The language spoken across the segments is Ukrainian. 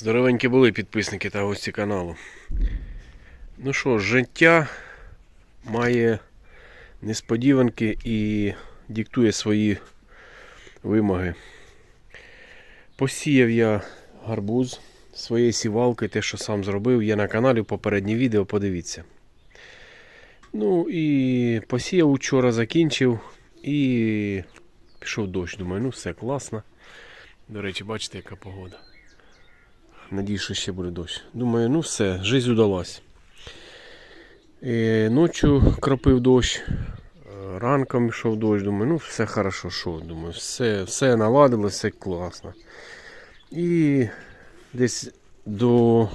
Здоровенькі були підписники та гості каналу. Ну що, життя має несподіванки і диктує свої вимоги. Посіяв я гарбуз своєї сівалки, те, що сам зробив, є на каналі попереднє відео, подивіться. Ну і посіяв учора, закінчив і пішов дощ. Думаю, ну все класно. До речі, бачите, яка погода. Надіюсь, що ще буде дощ. Думаю, ну все, жизнь удалась. І ночі кропив дощ, е, ранком йшов дощ, думаю, ну все хорошо, що, думаю, все, все наладилось, все класно. І десь до,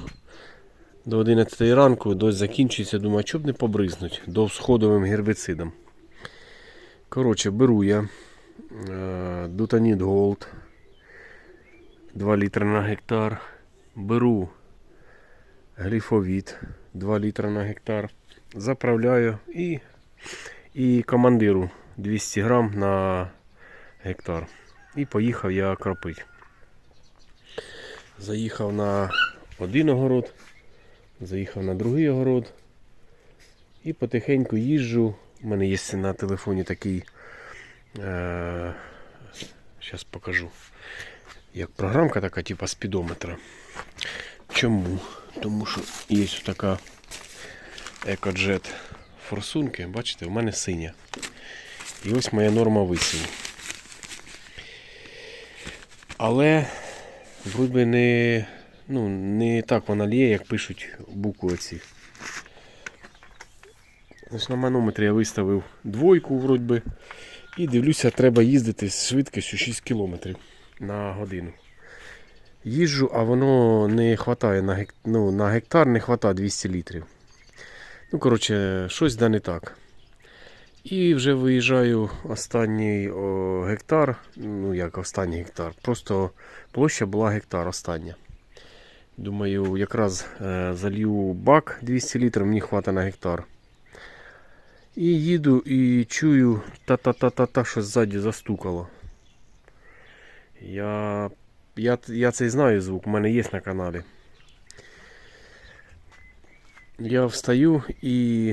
до 11 ранку дощ закінчується, думаю, а чоб не побризнуть довсходовим гербіцидом. Коротше, беру я е, Дутаніт Голд 2 літри на гектар. Беру гліфовіт 2 літра на гектар. Заправляю і, і командиру 200 грам на гектар. І поїхав я кропити. Заїхав на один огород, заїхав на другий огород. І потихеньку їжджу. У мене є на телефоні такий. Е, Зараз покажу. Як програмка така, типа спідометра. Чому? Тому що є така екоджет форсунки. Бачите, у мене синя. І ось моя норма висіву. Але вроді не, ну, не так вона ліє, як пишуть букви оці. Ось на манометрі я виставив двойку, вроді би. І дивлюся, треба їздити з швидкістю 6 км на годину. Їжджу, а воно не хватає на гектар, ну, на гектар не хватає 200 літрів. Ну, коротше, щось да не так. І вже виїжджаю останній о, гектар. Ну, як останній гектар. Просто площа була гектар остання. Думаю, якраз е, залью бак 200 літрів, мені хватить на гектар. І їду і чую та-та-та-та-та, що ззаді застукало. Я, я, я цей знаю звук, у мене є на каналі. Я встаю і,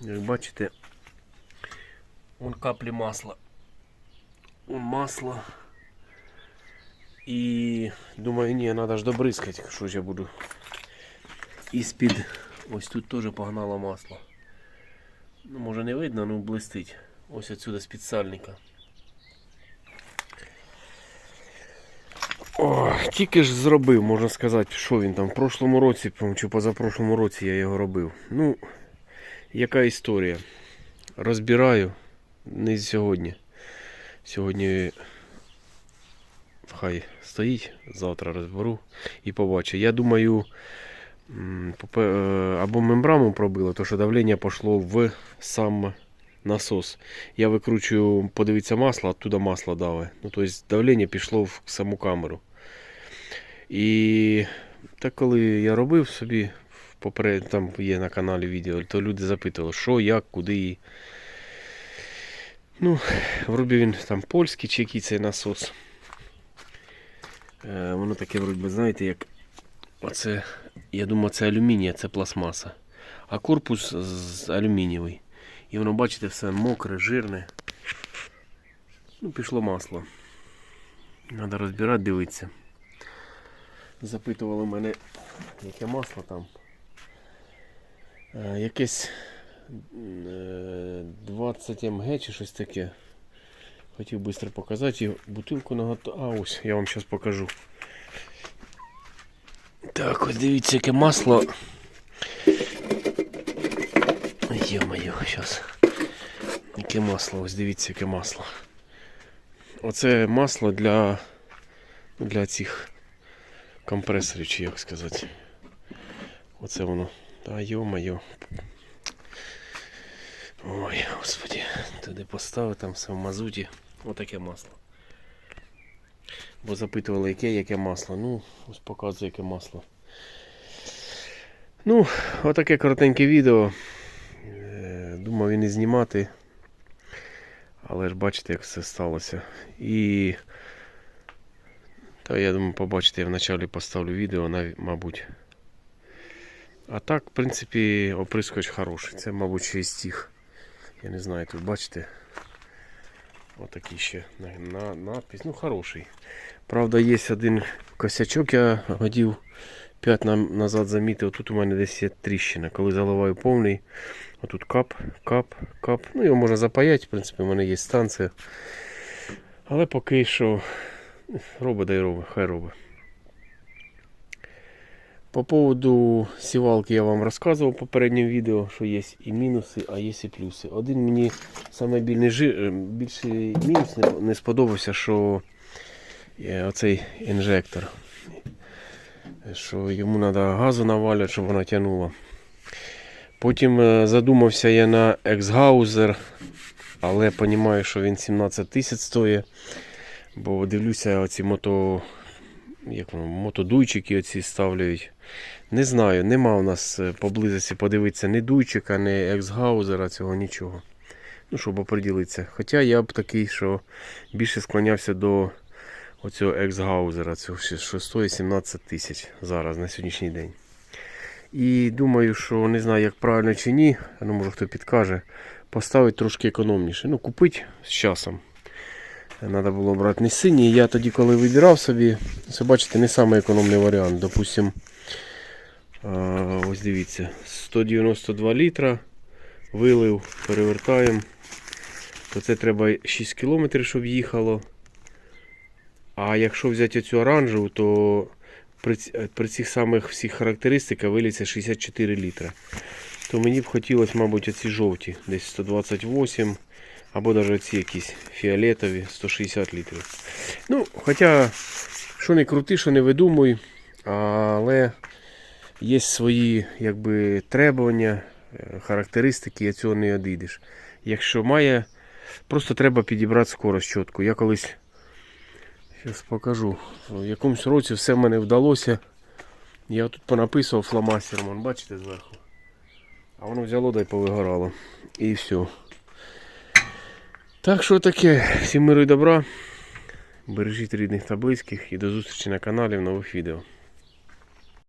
як бачите, вон каплі масла. Вон масло. І думаю, ні, треба ж добризкати, що ж я буду. І з-під, ось тут теж погнало масло. Ну, може не видно, ну блистить. Ось отсюда з-під сальника. Тільки ж зробив, можна сказати, що він там в прошлому році, чи позапрошлому році я його робив. Ну, яка історія? Розбираю не сьогодні. Сьогодні хай стоїть, завтра розберу і побачу. Я думаю, е, або мембрану пробило, то що давлення пішло в сам насос. Я викручую, подивіться масло, оттуда масло даве. Ну, тобто давлення пішло в саму камеру. І так коли я робив собі, поперед, там є на каналі відео, то люди запитували, що, як, куди. Ну, вроді він там польський чи який цей насос. Е, воно таке, вроді, знаєте, як оце, я думаю, це алюмінія, це пластмаса. А корпус з алюмінієвий. І воно, бачите, все мокре, жирне. Ну, пішло масло. Треба розбирати, дивитися. Запитували мене, яке масло там. Е, якесь е, 20 МГ чи щось таке. Хотів швидко показати бутилку наготов. А ось, я вам зараз покажу. Так, ось дивіться, яке масло. Йо-моє, зараз. Яке масло, ось дивіться, яке масло. Оце масло для, для цих компресорів, чи як сказати. Оце воно. Та йо-моє. Ой, господи, туди поставив там все в мазуті. Отаке масло. Бо запитували, яке, яке масло. Ну, ось показує, яке масло. Ну, отаке коротеньке відео. Е, Думав і не знімати. Але ж бачите, як все сталося. І Та я думаю, побачите, я вначалі поставлю відео, мабуть. А так, в принципі, оприскувач хороший. Це, мабуть, ще із тих. Я не знаю, тут бачите. Отакий ще на, на, надпись. Ну, хороший. Правда, є один косячок, я годів 5 нам, назад замітив. Тут у мене десь є тріщина. Коли заливаю повний, отут кап, кап, кап. Ну, його можна запаяти, в принципі, у мене є станція. Але поки що робить да й робить, хай робить. По поводу сівалки я вам розказував в попередньому відео, що є і мінуси, а є і плюси. Один мені жи- е, мінус не, сподобався, що е, оцей інжектор. Що йому треба газу навалювати, щоб вона тягнула. Потім е, задумався я на ексгаузер, але розумію, що він 17 тисяч стоїть. Бо дивлюся, оці мото, як воно, мотодуйчики оці ставляють. Не знаю, нема у нас е, поблизості подивитися ні дуйчика, ні ексгаузера, цього нічого. Ну, щоб оприділитися. Хоча я б такий, що більше склонявся до оцього ексгаузера, цього що що стоїть 17 тисяч зараз на сьогоднішній день. І думаю, що не знаю, як правильно чи ні, ну може хто підкаже, поставити трошки економніше. Ну, купити з часом. Треба було брати не синій. Я тоді, коли вибирав собі, це бачите, не самий економний варіант. Допустим, ось дивіться, 192 літра вилив, перевертаємо. То це треба 6 км, щоб їхало. А якщо взяти оцю оранжеву, то при, при цих самих всіх характеристиках виліться 64 літра. То мені б хотілося, мабуть, оці жовті, десь 128 або навіть якісь фіолетові 160 літрів. Ну, хоча, що не крути, що не видумуй, але є свої якби, требування, е, характеристики, я цього не одійдеш. Якщо має, просто треба підібрати скорость чітко. Я колись зараз покажу. В якомусь році все в мене вдалося. Я тут понаписував фломастером, бачите зверху. А воно взяло да й повигорало. І все. Так що таке, всім миру і добра. Бережіть рідних та близьких і до зустрічі на каналі в нових відео.